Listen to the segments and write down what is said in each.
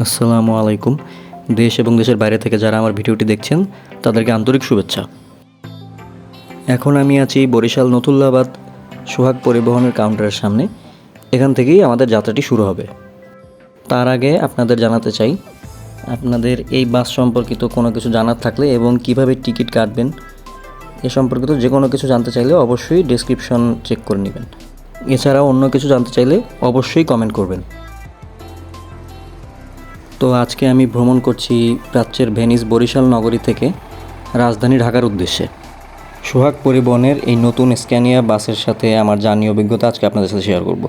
আসসালামু আলাইকুম। দেশ এবং দেশের বাইরে থেকে যারা আমার ভিডিওটি দেখছেন, তাদেরকে আন্তরিক শুভেচ্ছা। এখন আমি আছি বরিশাল নতুল্লাবাদ সোহাগ পরিবহনের কাউন্টারের সামনে। এখান থেকেই আমাদের যাত্রাটি শুরু হবে। তার আগে আপনাদের জানাতে চাই, আপনাদের এই বাস সম্পর্কিত কোনো কিছু জানার থাকলে এবং কীভাবে টিকিট কাটবেন, এ সম্পর্কিত যে কোনো কিছু জানতে চাইলে অবশ্যই ডেসক্রিপশন চেক করে নেবেন। এছাড়াও অন্য কিছু জানতে চাইলে অবশ্যই কমেন্ট করবেন। তো আজকে আমি ভ্রমণ করছি প্রাচ্যের ভেনিস বরিশাল নগরী থেকে রাজধানী ঢাকার উদ্দেশ্যে। সোহাগ পরিবহনের এই নতুন স্ক্যানিয়া বাসের সাথে আমার জার্নি অভিজ্ঞতা আজকে আপনাদের সাথে শেয়ার করব।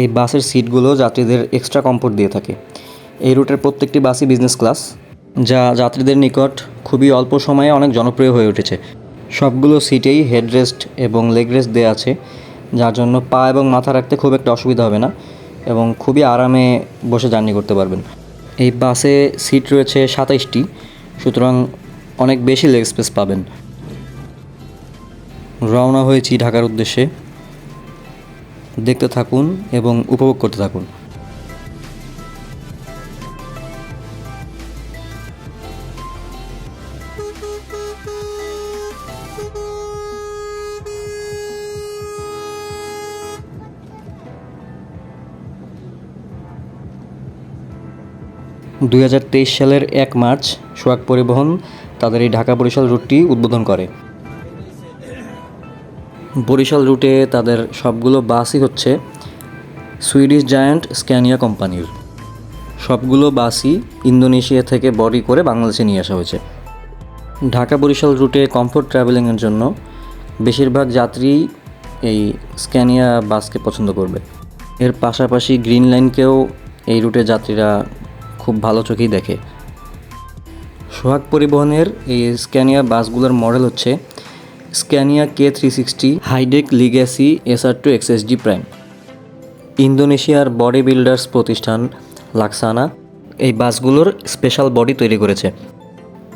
এই বাসের সিটগুলো যাত্রীদের এক্সট্রা কমফোর্ট দিয়ে থাকে। এই রুটের প্রত্যেকটি বাসই বিজনেস ক্লাস যা যাত্রীদের নিকট খুবই অল্প সময়ে অনেক জনপ্রিয় হয়ে উঠেছে। সবগুলো সিটেই হেডরেস্ট এবং লেগ রেস্ট দেওয়া আছে, যার জন্য পা এবং মাথা রাখতে খুব একটা অসুবিধা হবে না। এবং খুবই আরামে বসে জার্নি করতে পারবেন। এই বাসে সিট রয়েছে সাতাইশটি, সুতরাং অনেক বেশি লেগ স্পেস পাবেন। রওনা হয়েছি ঢাকার উদ্দেশ্যে। দেখতে থাকুন এবং উপভোগ করতে থাকুন। দুই হাজার তেইশ সালের এক মার্চ সোহাগ পরিবহন তাদের এই ঢাকা বরিশাল রুটটি উদ্বোধন করে। বরিশাল রুটে তাদের সবগুলো বাসই হচ্ছে সুইডিশ জায়ান্ট স্ক্যানিয়া কোম্পানির। সবগুলো বাসই ইন্দোনেশিয়া থেকে বডি করে বাংলাদেশে নিয়ে আসা হয়েছে। ঢাকা বরিশাল রুটে কমফোর্ট ট্রাভেলিংয়ের জন্য বেশিরভাগ যাত্রী এই স্ক্যানিয়া বাসকে পছন্দ করবে। এর পাশাপাশি গ্রিন লাইনকেও এই রুটে যাত্রীরা খুব ভালো চোখেই দেখে। সোহাগ পরিবহনের এই স্ক্যানিয়া বাসগুলোর মডেল হচ্ছে Scania K three sixty highdeck legacy SR two XSD prime ইন্দোনেশিয়ার বডি বিল্ডার্স প্রতিষ্ঠান লাক্সানা এই বাসগুলোর স্পেশাল বডি তৈরি করেছে।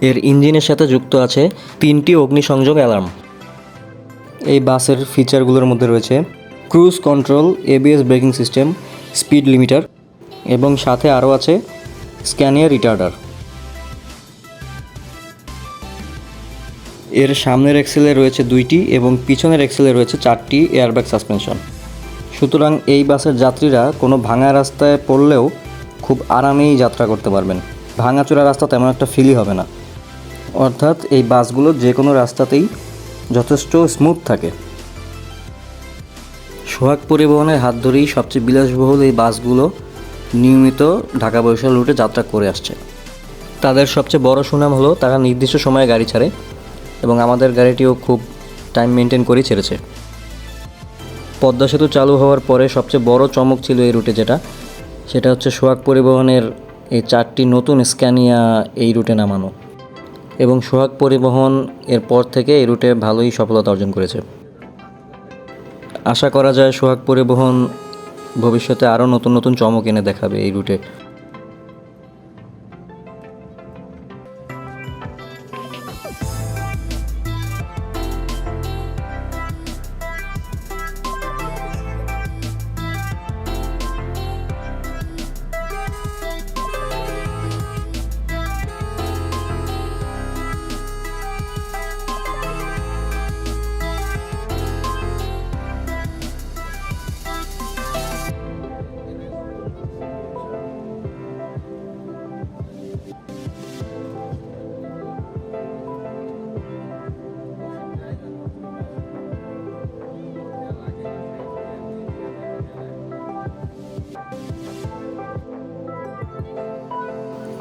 এর ইঞ্জিনের সাথে যুক্ত আছে তিনটি অগ্নিসংযোগ অ্যালার্ম। এই বাসের ফিচারগুলোর মধ্যে রয়েছে cruise control ABS braking system, speed limiter এবং সাথে আরও আছে স্ক্যানিয়ার রিটার্ডার। এর সামনের এক্সেলে রয়েছে দুইটি এবং পিছনের এক্সেলে রয়েছে চারটি এয়ারব্যাগ সাসপেনশন। সুতরাং এই বাসের যাত্রীরা কোনো ভাঙা রাস্তায় পড়লেও খুব আরামেই যাত্রা করতে পারবেন। ভাঙাচোরা রাস্তা তেমন একটা ফিলই হবে না। অর্থাৎ এই বাসগুলো যে কোনো রাস্তাতেই যথেষ্ট স্মুথ থাকে। সোহাগ পরিবহনের হাত ধরেই সবচেয়ে বিলাসবহুল এই বাসগুলো নিয়মিত ঢাকা বরিশাল রুটে যাত্রা করে আসছে। তাদের সবচেয়ে বড় সুনাম হলো তারা নির্দিষ্ট সময়ে গাড়ি ছাড়ে এবং আমাদের গাড়িটিও খুব টাইম মেনটেন করেই ছেড়েছে। পদ্মা সেতু চালু হওয়ার পরে সবচেয়ে বড় চমক ছিল এই রুটে যেটা। সেটা হচ্ছে সোহাগ পরিবহনের এই চারটি নতুন স্ক্যানিয়া এই রুটে নামানো এবং সোহাগ পরিবহন এর পর থেকে এই রুটে ভালোই সফলতা অর্জন করেছে। আশা করা যায় সোহাগ পরিবহন ভবিষ্যতে আরও নতুন নতুন চমক এনে দেখাবে এই রুটে।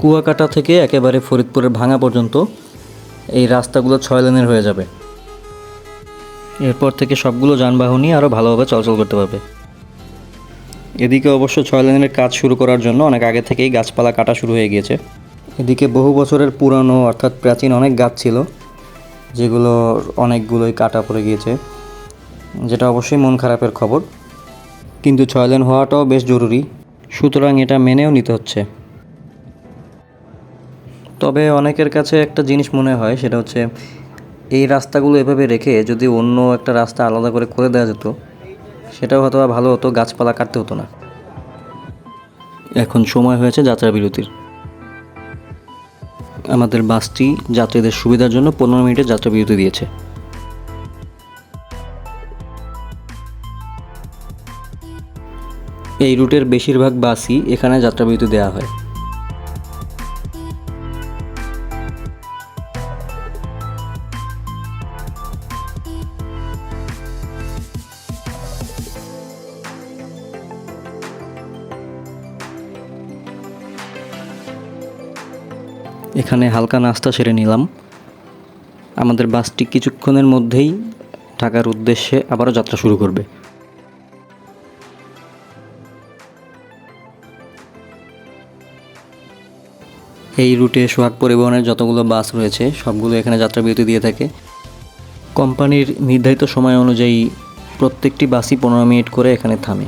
কুয়াকাটা থেকে একেবারে ফরিদপুরের ভাঙা পর্যন্ত এই রাস্তাগুলো ছয় লেনের হয়ে যাবে। এরপর থেকে সবগুলো যানবাহনই আরও ভালোভাবে চলাচল করতে পারবে। এদিকে অবশ্য ছয় লেনের কাজ শুরু করার জন্য অনেক আগে থেকেই গাছপালা কাটা শুরু হয়ে গিয়েছে। এদিকে বহু বছরের পুরানো অর্থাৎ প্রাচীন অনেক গাছ ছিল, যেগুলো অনেকগুলোই কাটা পড়ে গিয়েছে, যেটা অবশ্যই মন খারাপের খবর। কিন্তু ছয় লেন হওয়াটাও বেশ জরুরি। সুতরাং এটা মেনেও নিতে হচ্ছে। তবে অনেকের কাছে একটা জিনিস মনে হয়, সেটা হচ্ছে এই রাস্তাগুলো এভাবে রেখে যদি অন্য একটা রাস্তা আলাদা করে করে দেওয়া যেত, সেটাও হয়তো ভালো হতো, গাছপালা কাটতে হতো না। এখন সময় হয়েছে যাত্রা বিরতির। আমাদের বাসটি যাত্রীদের সুবিধার জন্য পনেরো মিনিটের যাত্রা বিরতি দিয়েছে। এই রুটের বেশিরভাগ বাসই এখানে যাত্রা বিরতি দেওয়া হয়। এখানে হালকা নাস্তা সেরে নিলাম। আমাদের বাসটি কিছুক্ষণের মধ্যেই ঢাকার উদ্দেশ্যে আবারও যাত্রা শুরু করবে। এই রুটে সোহাগ পরিবহনের যতগুলো বাস রয়েছে, সবগুলো এখানে যাত্রা বিরতি দিয়ে থাকে। কোম্পানির নির্ধারিত সময় অনুযায়ী প্রত্যেকটি বাসই পনেরো মিনিট করে এখানে থামে।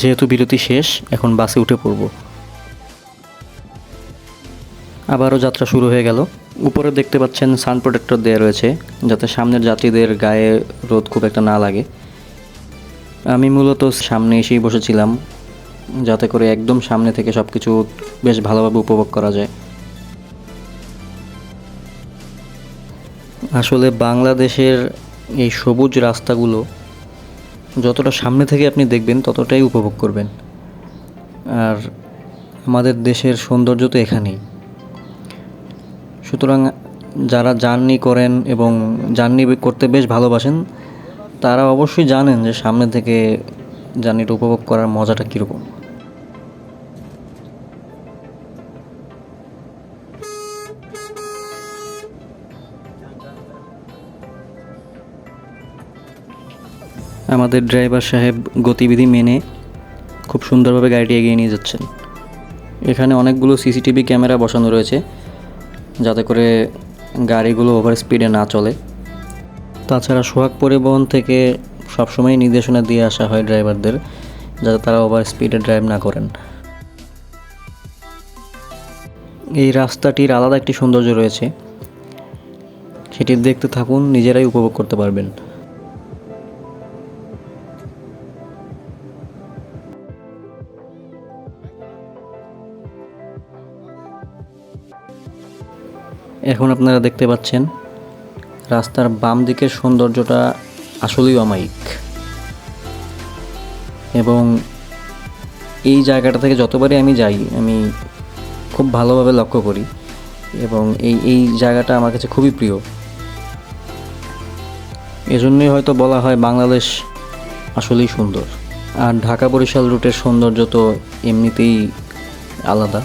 যেহেতু বিরতি শেষ, এখন বাসে উঠে পড়ব। আবারও যাত্রা শুরু হয়ে গেল। উপরে দেখতে পাচ্ছেন সান প্রোটেক্টর দেওয়া রয়েছে, যাতে সামনের যাত্রীদের গায়ে রোদ খুব একটা না লাগে। আমি মূলত সামনে এসেই বসেছিলাম, যাতে করে একদম সামনে থেকে সব কিছু বেশ ভালোভাবে উপভোগ করা যায়। আসলে বাংলাদেশের এই সবুজ রাস্তাগুলো যতটা সামনে থেকে আপনি দেখবেন, ততটাই উপভোগ করবেন। আর আমাদের দেশের সৌন্দর্য তো এখানেই। সুতরাং যারা জার্নি করেন এবং জার্নি করতে বেশ ভালোবাসেন, তারা অবশ্যই জানেন যে সামনে থেকে জার্নিটা উপভোগ করার মজাটা কীরকম। আমাদের ড্রাইভার সাহেব গতিবিধি মেনে খুব সুন্দরভাবে গাড়িটি এগিয়ে নিয়ে যাচ্ছেন। এখানে অনেকগুলো সিসিটিভি ক্যামেরা বসানো রয়েছে, যাতে করে গাড়িগুলো ওভার স্পিডে না চলে। তাছাড়া সোহাগ পরিবহন থেকে সবসময় নির্দেশনা দিয়ে আসা হয় ড্রাইভারদের, যাতে তারা ওভার স্পিডে ড্রাইভ না করেন। এই রাস্তাটির আলাদা একটি সৌন্দর্য রয়েছে, সেটি দেখতে থাকুন, নিজেরাই উপভোগ করতে পারবেন। এখন আপনারা দেখতে পাচ্ছেন, রাস্তার বাম দিকের সৌন্দর্যটা আসলেই অমায়িক। এবং এই জায়গাটা থেকে যতবারই আমি যাই, আমি খুব ভালোভাবে লক্ষ্য করি এবং এই এই জায়গাটা আমার কাছে খুবই প্রিয়। এজন্যই হয়তো বলা হয় বাংলাদেশ আসলেই সুন্দর। আর ঢাকা বরিশাল রুটের সৌন্দর্য তো এমনিতেই আলাদা,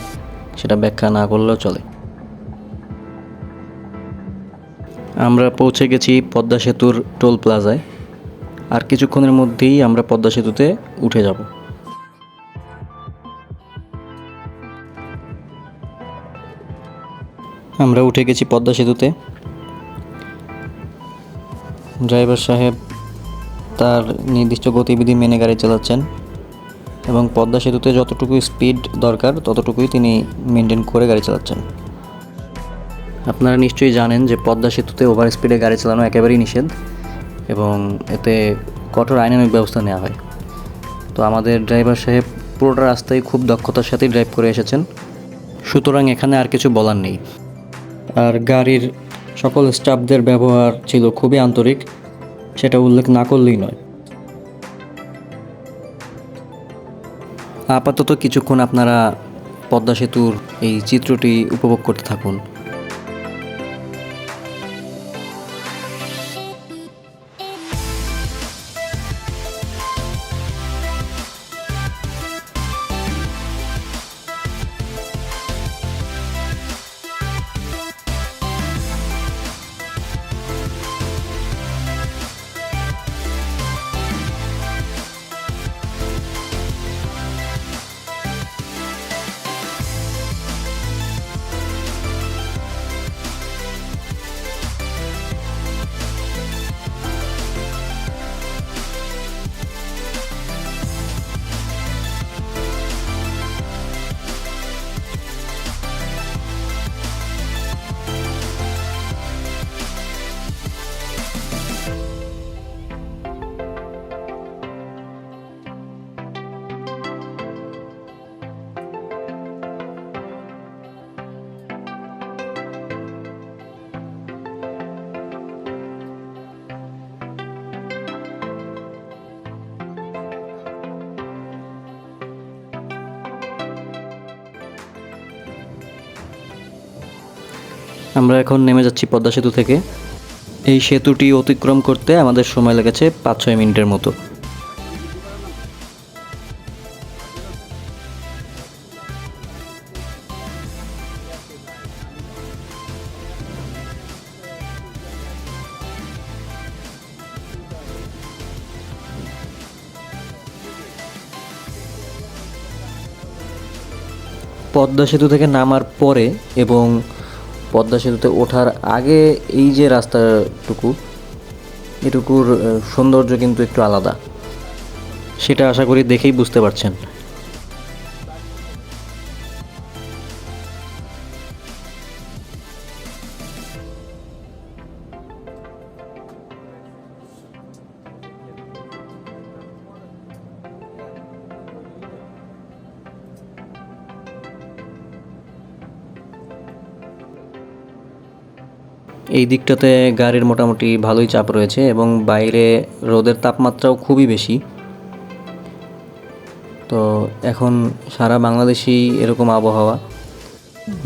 সেটা ব্যাখ্যা না করলেও চলে। আমরা পৌঁছে গেছি পদ্মা সেতুর টোল প্লাজায়। আর কিছুক্ষণের মধ্যেই আমরা পদ্মা সেতুতে উঠে যাব। আমরা উঠে গেছি পদ্মা সেতুতে। ড্রাইভার সাহেব তার নির্দিষ্ট গতিবিধি মেনে গাড়ি চালাচ্ছেন এবং পদ্মা সেতুতে যতটুকু স্পিড দরকার, ততটুকুই তিনি মেনটেন করে গাড়ি চালাচ্ছেন। আপনারা নিশ্চয়ই জানেন যে পদ্মা সেতুতে ওভার স্পিডে গাড়ি চালানো একেবারেই নিষেধ এবং এতে কঠোর আইনানুক ব্যবস্থা নেওয়া হয়। তো আমাদের ড্রাইভার সাহেব পুরোটা রাস্তায় খুব দক্ষতার সাথেই ড্রাইভ করে এসেছেন। সুতরাং এখানে আর কিছু বলার নেই। আর গাড়ির সকল স্টাফদের ব্যবহার ছিল খুবই আন্তরিক, সেটা উল্লেখ না করলেই নয়। আপাতত কিছুক্ষণ আপনারা পদ্মা সেতুর এই চিত্রটি উপভোগ করতে থাকুন। আমরা এখন নেমে যাচ্ছি পদ্মা সেতু থেকে। এই সেতুটি অতিক্রম করতে আমাদের সময় লেগেছে পাঁচ ছয় মিনিটের মতো। পদ্মা সেতু থেকে নামার পরে এবং পদ্মা সেতুতে ওঠার আগে এই যে রাস্তাটুকু, এটুকুর সৌন্দর্য কিন্তু একটু আলাদা। সেটা আশা করি দেখেই বুঝতে পারছেন। এই দিকটাতে গাড়ির মোটামুটি ভালোই চাপ রয়েছে এবং বাইরে রোদের তাপমাত্রাও খুবই বেশি। তো এখন সারা বাংলাদেশেই এরকম আবহাওয়া।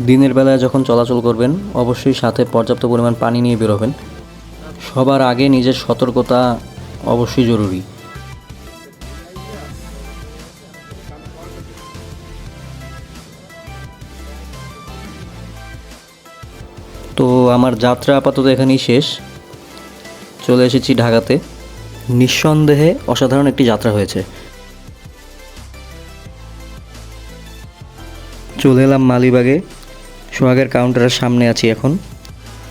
দিনের বেলায় যখন চলাচল করবেন, অবশ্যই সাথে পর্যাপ্ত পরিমাণ পানি নিয়ে বেরোবেন। সবার আগে নিজের সতর্কতা অবশ্যই জরুরি। তো আমার যাত্রা আপাতত এখানেই শেষ। চলে এসেছি ঢাকাতে। নিঃসন্দেহে অসাধারণ একটি যাত্রা হয়েছে। চলে এলাম মালিবাগে। সোহাগের কাউন্টারের সামনে আছি এখন।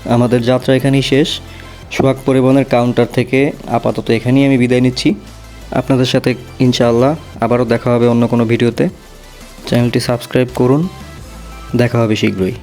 আমাদের যাত্রা এখানেই শেষ। সোহাগ পরিবহনের কাউন্টার থেকে আপাতত এখানেই আমি বিদায় নিচ্ছি। আপনাদের সাথে ইনশাআল্লাহ আবারও দেখা হবে অন্য কোনো ভিডিওতে। চ্যানেলটি সাবস্ক্রাইব করুন। দেখা হবে শীঘ্রই।